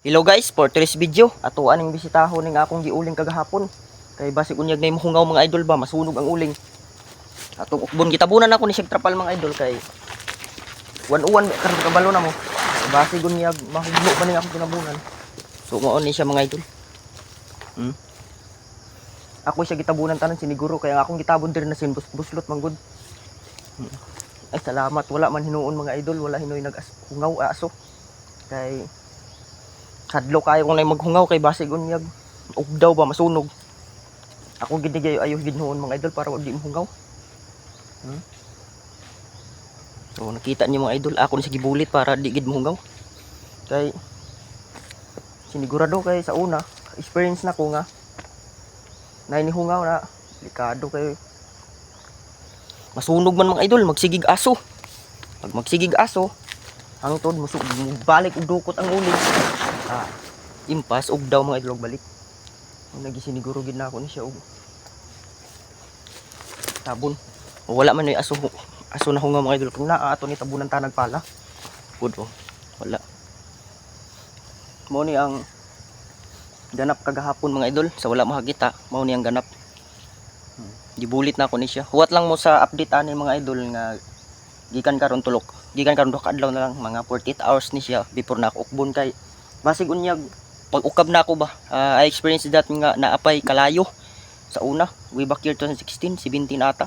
Hello guys, for today's video, ato aning bisitaho ning akong giuling kagahapon. Kay basig unyag na hungaw mga idol ba, masunog ang uling. Atong ukbon gitabunan ako ni sig trapal mga idol kay wan-uwan karon kabalo na mo. Basig unyag mahugno pa ning akong tinabunan. So mao ni siya mga idol. Hmm? Ako siya gitabunan tanan siniguro kaya ang akong gitabon dir na sin bus buslot manggod. Hmm. Ay salamat wala man hinuon mga idol, wala hinoy nag hungaw aso. Kay Kadlo kayo kung na maghungaw kay basig unyag ugdaw ba masunog. Ako gid gayo ayo gid noon mga idol para wag di mahungaw. Hmm? So nakita niyo mga idol, ako ni sa gibulit para di gid mahungaw. Kay sinigurado kay sa una, experience na ko nga na hungaw na delikado kay masunog man mga idol, magsigig aso. Pag magsigig aso, hangtod musug balik og dukot ang uling ah, impas og daw mga idol og balik nagisiniguro gid na ako ni siya og tabon. O wala man yung aso aso na hunga mga idol kung naa ato ni tabunan tanag pala good oh wala. Mo ni ang ganap kagahapon mga idol sa wala makakita mao ni ang ganap. Gibulit na ako ni siya. Huwat lang mo sa update ani mga idol nga gikan karon tulok. Gikan karon adlaw na lang mga 48 hours ni siya before na ako ukbon kay basig unyag pag ukab na ako ba? Ah, I experienced that nga naapay kalayo sa una. Way back year 2016 17 ata.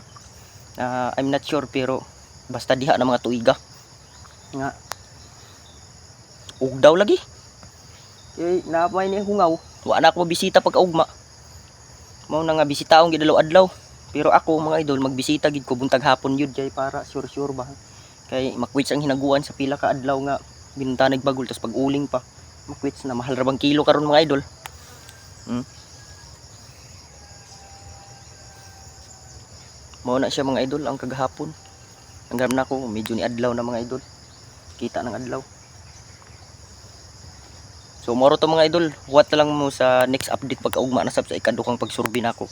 Ah, I'm not sure pero basta diha na mga tuiga. Nga. Ugdaw lagi. Kay naapay ni hungaw. Wa na ako bisita pag ugma mao na nga bisitaon gid adlaw. Pero ako mga idol magbisita gid ko buntag hapon yun. Jay para sure sure ba? Kay makwits ang hinaguan sa pila ka adlaw nga bintanag bagol tas pag uling pa makwits na mahal ra kilo karon mga idol. Hmm. mao na siya mga idol ang kagahapon. Ang garam na ko medyo ni adlaw na mga idol. Kita ng adlaw. So moro to mga idol. Huwat lang mo sa next update pagkaugma na sab sa ikadukang pagsurbi nako